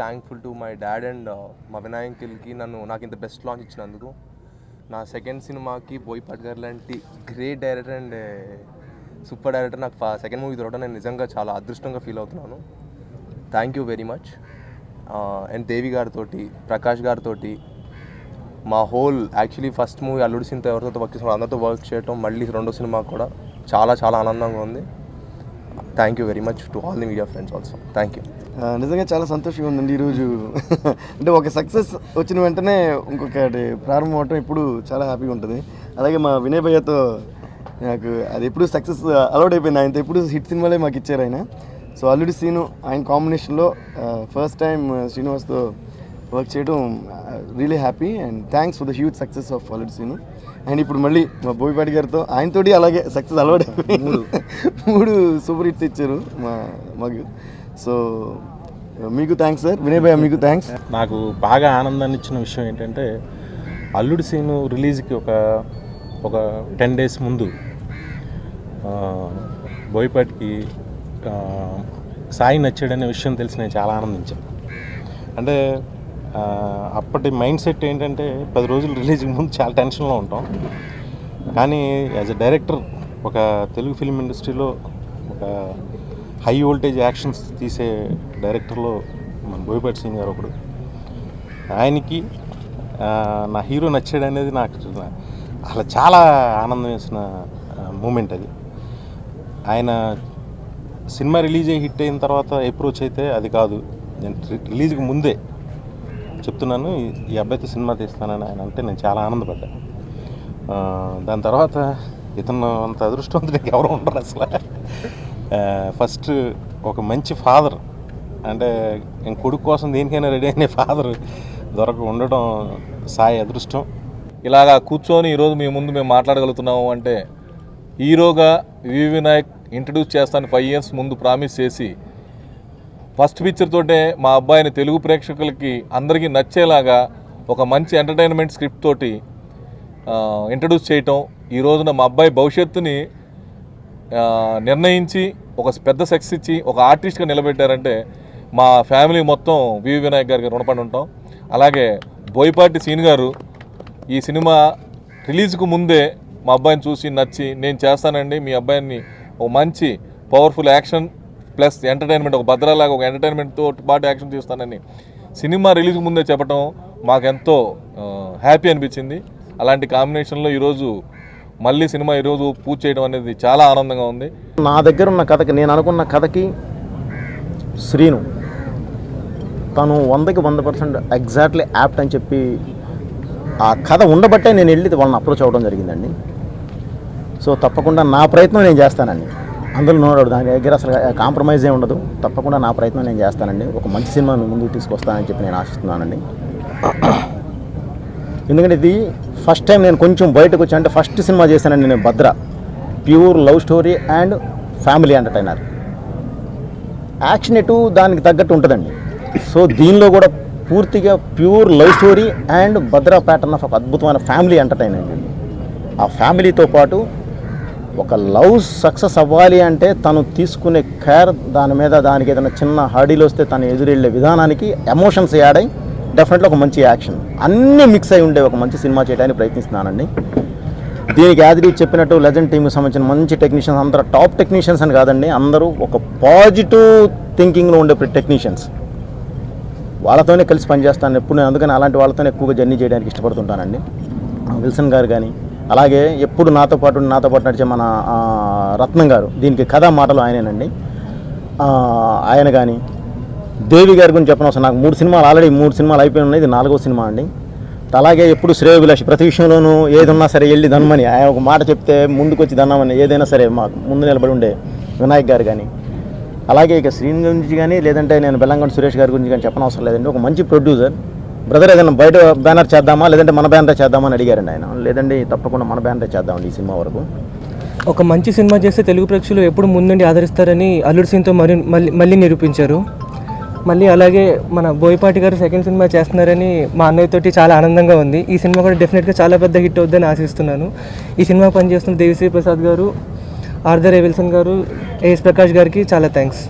Thankful to my dad and మా వినాయకులకి నన్ను నాకు ఇంత బెస్ట్ లాంచ్ ఇచ్చినందుకు. నా సెకండ్ సినిమాకి బోయపాటి గారు లాంటి great director and super director నాకు సెకండ్ మూవీ దొరకడం నేను నిజంగా చాలా అదృష్టంగా ఫీల్ అవుతున్నాను. Thank you very much and Devi గారితో ప్రకాష్ గారితో మా హోల్ యాక్చువల్లీ ఫస్ట్ మూవీ అల్లుడి సినిమా ఎవరితో వర్క్ చేసిన అందరితో వర్క్ చేయడం మళ్ళీ రెండో సినిమా కూడా చాలా చాలా ఆనందంగా ఉంది. Thank you very much to all the media friends also thank you నిజంగా చాలా సంతోషంగా ఉందండి ఈరోజు అంటే ఒక సక్సెస్ వచ్చిన వెంటనే ఇంకొకటి ప్రారంభం అవటం ఇప్పుడు చాలా హ్యాపీగా ఉంటుంది అలాగే మా వినయ్ భయ్యతో నాకు అది ఎప్పుడు సక్సెస్ అలౌడ్ అయిపోయింది. ఆయనతో ఎప్పుడు హిట్ సినిమాలే మాకు ఇచ్చారు ఆయన. సో అల్లుడి సీను ఆయన కాంబినేషన్లో ఫస్ట్ టైం శ్రీనివాస్తో వర్క్ చేయడం really happy and thanks for the huge success of Alludu Seenu. And ఇప్పుడు మళ్ళీ మా బోయపాటి గారితో ఆయనతోటి అలాగే సక్సెస్ అలవాటు మూడు. మూడు సూపర్ హిట్స్ ఇచ్చారు మా మాకు సో మీకు థ్యాంక్స్ సార్ వినయ్ భయ్య మీకు థ్యాంక్స్ నాకు బాగా ఆనందాన్ని ఇచ్చిన విషయం ఏంటంటే అల్లుడి సీను రిలీజ్కి ఒక ఒక టెన్ డేస్ ముందు బోయపాటికి సాయి నచ్చాడనే విషయం తెలిసి నేను చాలా ఆనందించాను. అంటే అప్పటి మైండ్ సెట్ ఏంటంటే పది రోజులు రిలీజ్కి ముందు చాలా టెన్షన్లో ఉంటాం. కానీ యాజ్ అ డైరెక్టర్ ఒక తెలుగు ఫిల్మ్ ఇండస్ట్రీలో ఒక హై వోల్టేజ్ యాక్షన్స్ తీసే డైరెక్టర్లో మన బోయపాటి సింగ్ గారు ఒకడు. ఆయనకి నా హీరో నచ్చాడు అనేది నాకు అసలు చాలా ఆనందం వేసిన మూమెంట్ అది. ఆయన సినిమా రిలీజ్ అయ్యి హిట్ అయిన తర్వాత అప్రోచ్ అయితే అది కాదు. నేను రిలీజ్కి ముందే చెప్తున్నాను ఈ- అబ్బాయితో సినిమా తీస్తానని ఆయన అంటే నేను చాలా ఆనందపడ్డా. దాని తర్వాత ఇతను అంత అదృష్టవంతుడు ఎవరు ఉండరు అసలు. ఫస్ట్ ఒక మంచి ఫాదర్ అంటే నేను కొడుకు కోసం దేనికైనా రెడీ అయిన ఫాదర్ దొరక ఉండడం సాయి అదృష్టం. ఇలాగా కూర్చొని ఈరోజు మీ ముందు మేము మాట్లాడగలుగుతున్నాము అంటే హీరోగా వి వినాయక్ ఇంట్రడ్యూస్ చేస్తాను ఫైవ్ ఇయర్స్ ముందు ప్రామిస్ చేసి ఫస్ట్ పిక్చర్ తోటే మా అబ్బాయిని తెలుగు ప్రేక్షకులకి అందరికీ నచ్చేలాగా ఒక మంచి ఎంటర్టైన్మెంట్ స్క్రిప్ట్ తోటి ఇంట్రడ్యూస్ చేయటం. ఈ రోజున మా అబ్బాయి భవిష్యత్తుని నిర్ణయించి ఒక పెద్ద సక్సెస్ ఇచ్చి ఒక ఆర్టిస్ట్గా నిలబెట్టారంటే మా ఫ్యామిలీ మొత్తం వివి వినాయక్ గారికి రుణపడి ఉంటాం. అలాగే బోయపాటి సీన్ గారు ఈ సినిమా రిలీజ్కు ముందే మా అబ్బాయిని చూసి నచ్చి నేను చేస్తానండి మీ అబ్బాయిని ఒక మంచి పవర్ఫుల్ యాక్షన్ ప్లస్ ఎంటర్టైన్మెంట్ ఒక భద్రలాగా ఒక ఎంటర్టైన్మెంట్తో పాటు యాక్షన్ తీస్తానని సినిమా రిలీజ్కి ముందే చెప్పడం మాకెంతో హ్యాపీ అనిపించింది. అలాంటి కాంబినేషన్లో ఈరోజు మళ్ళీ సినిమా ఈరోజు పూర్తి చేయడం అనేది చాలా ఆనందంగా ఉంది. నా దగ్గర ఉన్న కథకి నేను అనుకున్న కథకి శ్రీను. తను వందకి వంద పర్సెంట్ ఎగ్జాక్ట్లీ యాప్ట్ అని చెప్పి ఆ కథ ఉండబట్టే నేను వెళ్ళి వాళ్ళని అప్రోచ్ అవ్వడం జరిగిందండి. సో తప్పకుండా నా ప్రయత్నం నేను చేస్తానండి. అందులో నోడు దాని దగ్గర అసలు కాంప్రమైజ్ ఏ ఉండదు. తప్పకుండా నా ప్రయత్నం నేను చేస్తానండి. ఒక మంచి సినిమా ముందుకు తీసుకొస్తానని చెప్పి నేను ఆశిస్తున్నానండి. ఎందుకంటే ఇది ఫస్ట్ టైం నేను కొంచెం బయటకు వచ్చి అంటే ఫస్ట్ సినిమా చేశానండి నేను Bhadra. Pure love story and family entertainer. Action ఎటు దానికి తగ్గట్టు ఉంటుందండి. సో దీనిలో కూడా పూర్తిగా pure love story and Bhadra pattern of ఒక అద్భుతమైన ఫ్యామిలీ ఎంటర్టైనర్. అండి ఆ ఫ్యామిలీతో పాటు ఒక లవ్ సక్సెస్ అవ్వాలి అంటే తను తీసుకునే కేర్ దాని మీద దానికి ఏదైనా చిన్న హడీలు వస్తే తను ఎదురెళ్ళే విధానానికి ఎమోషన్స్ యాడ్ అయ్యి డెఫినెట్గా ఒక మంచి యాక్షన్. అన్నీ మిక్స్ అయి ఉండే ఒక మంచి సినిమా చేయడానికి ప్రయత్నిస్తున్నానండి. దీనికి యాదరి చెప్పినట్టు లెజెండ్ టీంకి సంబంధించిన మంచి టెక్నీషియన్స్ అందరూ టాప్ టెక్నీషియన్స్ అని కాదండి అందరూ ఒక పాజిటివ్ థింకింగ్లో ఉండే టెక్నీషియన్స్. వాళ్ళతోనే కలిసి పనిచేస్తాను ఎప్పుడు నేను అందుకని అలాంటి వాళ్ళతోనే ఎక్కువగా జర్నీ చేయడానికి ఇష్టపడుతుంటానండి. విల్సన్ గారు కానీ అలాగే ఎప్పుడు నాతో పాటు నాతో పాటు నడిచే మన రత్నం గారు దీనికి కథా మాటలు ఆయనేనండి. ఆయన కానీ దేవి గారి గురించి చెప్పనవసరం నాకు మూడు సినిమాలు ఆల్రెడీ మూడు సినిమాలు అయిపోయి ఉన్నాయి. ఇది నాలుగో సినిమా అండి. అలాగే ఎప్పుడు శ్రేయోభిలాషి ప్రతి విషయంలోనూ ఏది సరే వెళ్ళి దన్నమని ఆయన ఒక మాట చెప్తే ముందుకొచ్చి దన్నామని ఏదైనా సరే మాకు ముందు నిలబడి ఉండే వినాయక్ గారు కానీ అలాగే ఇక శ్రీని గురించి కానీ లేదంటే నేను బెల్లంగొండ సురేష్ గారి గురించి కానీ చెప్పనవసరం లేదండి. ఒక మంచి ప్రొడ్యూసర్ బ్రదర్ ఏదైనా బయట బ్యానర్ చేద్దామా? లేదంటే మన బ్యానర్ చేద్దామా అని అడిగారండి ఆయన. లేదండి తప్పకుండా మన బ్యానర్ చేద్దామండి ఈ సినిమా వరకు. ఒక మంచి సినిమా చేస్తే తెలుగు ప్రేక్షకులు ఎప్పుడు ముందుండి ఆదరిస్తారని అల్లుడు సింగ్తో మరి మళ్ళీ మళ్ళీ నిరూపించారు. మళ్ళీ అలాగే మన బోయపాటి గారు సెకండ్ సినిమా చేస్తున్నారని మా అన్నయ్యతోటి చాలా ఆనందంగా ఉంది. ఈ సినిమా కూడా డెఫినెట్గా చాలా పెద్ద హిట్ అవుద్దని ఆశిస్తున్నాను. ఈ సినిమా పనిచేస్తున్న దేవిశ్రీ ప్రసాద్ గారు ఆర్దర్ విల్సన్ గారు ఏఎస్ ప్రకాష్ గారికి చాలా థ్యాంక్స్